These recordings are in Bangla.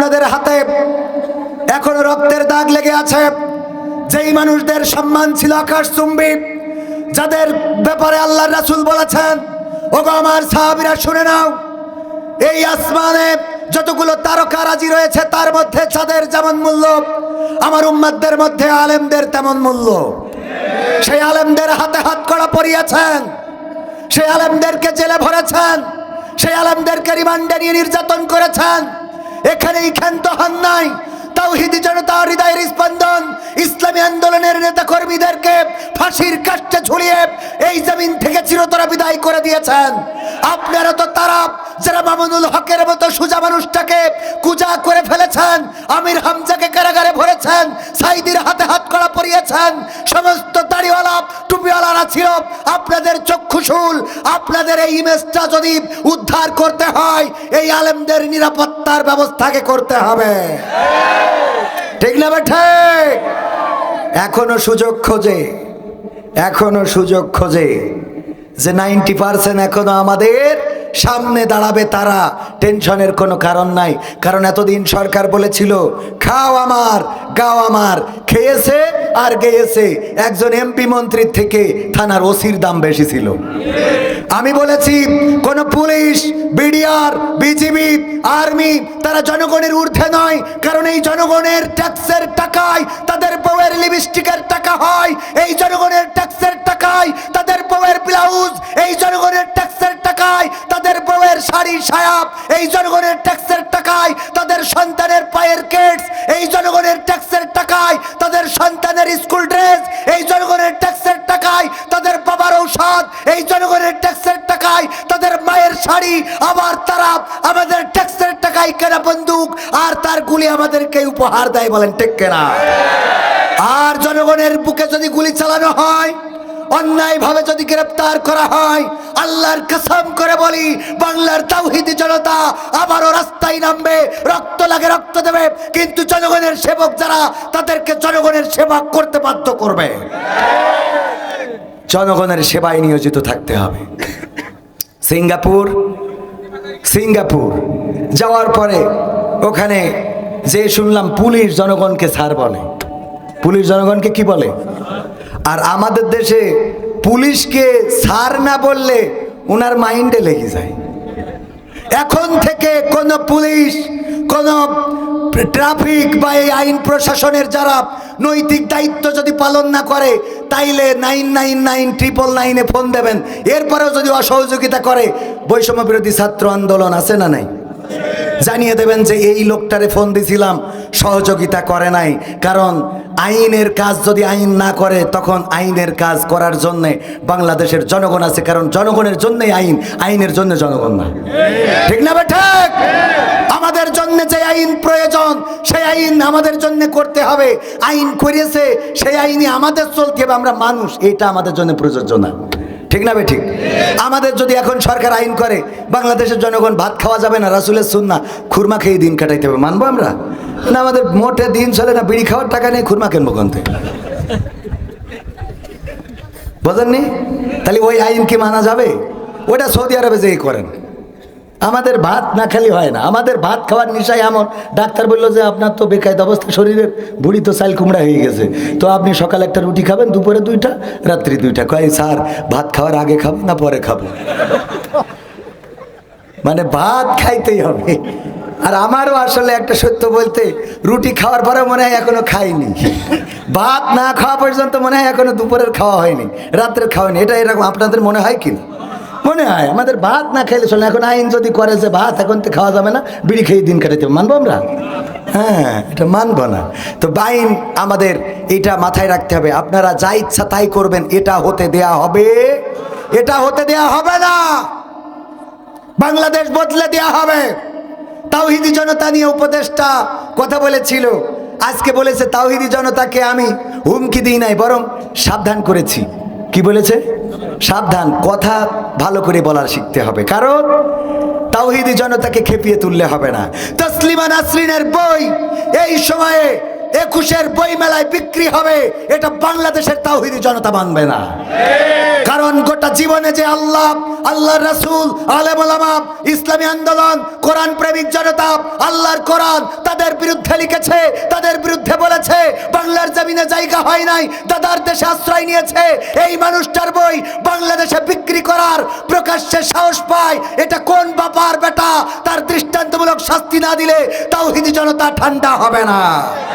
আপনাদের হাতে এখনও রক্তের দাগ লেগে আছে। যেই মানুষদের সম্মান ছিল আকাশ চুম্বি, যাদের ব্যাপারে আল্লাহ রাসুল বলেছেন, ওগো আমার সাহাবীরা, শুনে নাও, এই আসমানে যতগুলো তারকা রাজি রয়েছে, তার মধ্যে চাঁদের যেমন মূল্য, আমার উম্মাদদের মধ্যে আলেমদের তেমন মূল্য। সেই আলেমদের হাতে হাত করা পরিয়েছেন, সেই আলেমদেরকে জেলে ভরেছেন, সেই আলেমদেরকে রিমান্ডে নিয়ে নির্যাতন করেছেন এখানেই ক্ষান্ত হন নাই। তাওহিদি জনতা হৃদয়ের স্পন্দন। ইসলামী আন্দোলনের নেতা কর্মীদেরকে ফাঁসির কাষ্টে ঝুলিয়ে এই জমিন থেকে চিরতরা বিদায় করে দিয়েছেন। আপনারা তো তারা যারা মামুনুল হকের মতো সুজা মানুষটাকে কুজা করে ফেলেছেন, আমির হামজাকে কারাগারে ভরেছেন সাইদির হাতে হাত করা পরিয়েছেন, সমস্ত দাড়িওয়ালা টুপিওয়ালারা ছিল, আপনাদের চক্ষুশুল আপনাদের এই ইমেজটা যদি উদ্ধার করতে হয়, এই আলেমদের নিরাপত্তার ব্যবস্থাকে করতে হবে। ঠিক না বেঠে এখনও সুযোগ খোঁজে, এখনও সুযোগ খোঁজে যে নাইনটি পার্সেন্ট এখনও আমাদের সামনে দাঁড়াবে তারা। টেনশনের কোনো কারণ নাই। কারণ এতদিন সরকার বলেছিল, খাও আমার, গাও আমার, খেয়েছে আর গেয়েছে। একজন এমপি মন্ত্রীর থেকে থানার ওসির দাম বেশি ছিল। আমি বলেছি, কোন পুলিশ, বিডিআর, বিজিবি, আর্মি, তারা জনগণের ঊর্ধ্বে নয়। কারণ এই জনগণের ট্যাক্সের টাকায় তাদের বউয়ের লিপস্টিকের টাকা হয়। এই জনগণের এই জনগণের ট্যাক্সের টাকায় তাদের সন্তানের পায়ের কেটস এই জনগণের ট্যাক্সের টাকায় তাদের সন্তানের স্কুল ড্রেস, এই জনগণের ট্যাক্সের টাকায় তাদের বাবার ঔষধ, এই জনগণের ট্যাক্সের টাকায় তাদের মায়ের শাড়ি, আবার তারা আমাদের ট্যাক্সের টাকায় কেনা বন্দুক, আর তার গুলি আমাদেরকে উপহার দেয় বলেন ঠিক কেনা? আর জনগণের বুকে যদি গুলি চালানো হয় অন্যায়ভাবে যদি গ্রেপ্তার করা হয়, আল্লাহর কসম করে বলি, বাংলার তাওহিদি জনতা আবারও রাস্তায় নামবে, রক্ত লাগে রক্ত দেবে, কিন্তু জনগণের সেবক যারা, তাদেরকে জনগণের সেবা করতে বাধ্য করবে। জনগণের সেবায় নিয়োজিত থাকতে হবে। সিঙ্গাপুর সিঙ্গাপুর, যাওয়ার পরে ওখানে যে শুনলাম পুলিশ জনগণকে স্যার বলে। পুলিশ জনগণকে কি বলে? আর আমাদের দেশে পুলিশকে সার না বললে ওনার মাইন্ডে লেগে যায়। এখন থেকে কোনো পুলিশ, কোনো ট্রাফিক বা এই আইন প্রশাসনের যারা নৈতিক দায়িত্ব যদি পালন না করে, তাইলে নাইন নাইন নাইন ট্রিপল নাইনে ফোন দেবেন। এরপরেও যদি অসহযোগিতা করে, বৈষম্য বিরোধী ছাত্র আন্দোলন আছে না নাই? জানিয়ে দেবেন যে এই লোকটারে ফোন দিছিলাম, সহযোগিতা করে নাই। কারণ আইনের কাজ যদি আইন না করে, তখন আইনের কাজ করার জন্য বাংলাদেশের জনগণ আছে। কারণ জনগণের জন্যই আইন, আইনের জন্য জনগণ না। ঠিক না ঠিক আমাদের জন্য যে আইন প্রয়োজন, সেই আইন আমাদের জন্য করতে হবে। আইন করেছে, সেই আইনে আমাদের চলতে হবে। আমরা মানুষ, এটা আমাদের জন্য প্রযোজ্য না। ঠিক না ঠিক? আমাদের যদি এখন সরকার আইন করে, বাংলাদেশের জনগণ ভাত খাওয়া যাবে না, রাসুলের সুন্না খুরমা খেয়ে দিন কাটাইতে হবে, মানবো আমরা? না আমাদের মোটে দিন চলে না, বিড়ি খাওয়ার টাকা নেই, খুরমা কেনবো কোন থেকে? বোঝেননি? তাহলে ওই আইন কি মানা যাবে? ওটা সৌদি আরবে যেই করেন। আমাদের ভাত না খালি হয় না। আমাদের ভাত খাওয়ার নিশায় এমন। ডাক্তার বলল যে, আপনার তো বেকায়দ অবস্থা, শরীরের বুড়ি তো চাল কুমড়া হয়ে গেছে। তো আপনি সকালে একটা রুটি খাবেন, দুপুরে দুইটা, রাত্রি দুইটা। কয়, স্যার, ভাত খাওয়ার আগে খাব না পরে খাব? মানে ভাত খাইতেই হবে। আর আমারও আসলে একটা সত্য বলতে, রুটি খাওয়ার পরে মনে হয় এখনও খাইনি। ভাত না খাওয়া পর্যন্ত মনে হয় এখনও দুপুরের খাওয়া হয়নি, রাত্রের খাওয়া হয়নি। এটা এরকম আপনাদের মনে হয় কি মনে হয় আমাদের ভাত না খাইলে চলে এখন আইন যদি করে যে ভাত, এখন তো খাওয়া যাবে না। বিড়ি খেয়ে দিন হবে। মানবো আমরা? হ্যাঁ এটা মানবো না। তো বাইন আমাদের এটা মাথায় রাখতে হবে। আপনারা যা ইচ্ছা তাই করবেন, এটা হতে দেয়া হবে। এটা হতে দেয়া হবে না। বাংলাদেশ বদলে দেয়া হবে। তাওহিদি জনতা নিয়ে উপদেষ্টা কথা বলেছিল। আজকে বলেছে, তাওহিদি জনতাকে আমি হুমকি দিই নাই, বরং সাবধান করেছি। কি বলেছে? সাবধান, কথা ভালো করে বলার শিখতে হবে। কারণ তাওহিদি জনতাকে খেপিয়ে তুললে হবে না। তসলিমা নাসরিনের বই এই সময়ে একুশের বই মেলায় বিক্রি হবে এটা বাংলাদেশের তাওহিদি জনতা মানবে না। কারণ গোটা জীবনে যে আল্লাহ আল্লাহ রাসুল আলেমা ইসলামী আন্দোলন কোরআন প্রেমিক জনতা আল্লাহর কোরআন তাদের বিরুদ্ধে লিখেছে তাদের বিরুদ্ধে বলেছে বাংলার জমিনে জায়গা হয় নাই দাদার দেশে আশ্রয় নিয়েছে এই মানুষটার বই বাংলাদেশে বিক্রি করার প্রকাশ্যে সাহস পায় এটা কোন বাপার বেটা? তার দৃষ্টান্তমূলক শাস্তি না দিলে তাও তাওহিদি জনতা ঠান্ডা হবে না।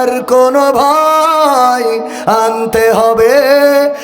আর কোনো ভাই আনতে হবে।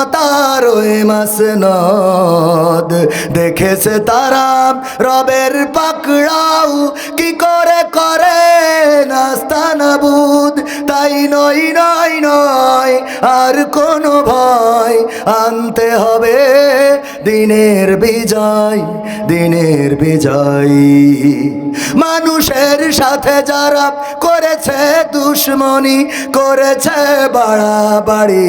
ক্ষমতার ওই মাসনদ। দেখেছে তারা রবের পাকড়াও। কি করে করে? নাস্তা নাবুদ। তাই নয় নয় নয়, আর কোনো ভয়। আনতে হবে দিনের বিজয় দিনের বিজয়। মানুষের সাথে যারা করেছে দুশ্মনী, করেছে বাড়াবাড়ি।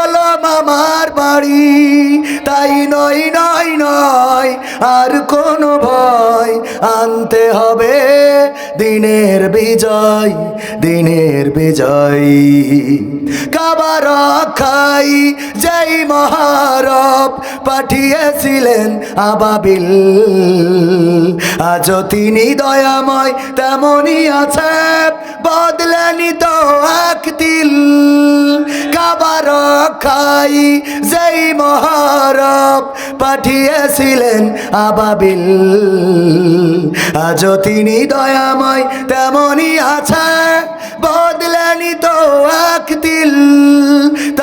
বাড়ি। তাই নয় নয় নয়, আর কোনো ভয়। আনতে হবে দিনের বিজয় দিনের বিজয়। কাবার খাই যেই মহারব পাঠিয়েছিলেন আবাবিল। আজ তিনি দয়াময় তেমনই আছে বদলেনি তো এক দিল কাবার খাই যেই মহারব পাঠিয়েছিলেন আবাবিল। আজ তিনি দয়াময় তেমনই আছে।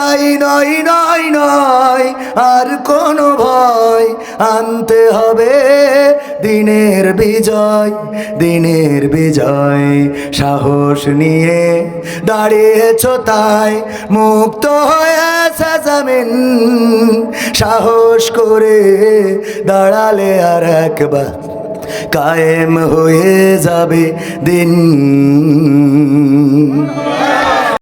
তাই নয় নয় নয় আর কোনো ভয় আনতে হবে। দিনের বিজয় দিনের বিজয়, সাহস নিয়ে দাঁড়িয়েছ তাই মুক্ত হয়েছে জমিন। সাহস করে দাঁড়ালে আর একবার কায়েম হয়ে যাবে দিন।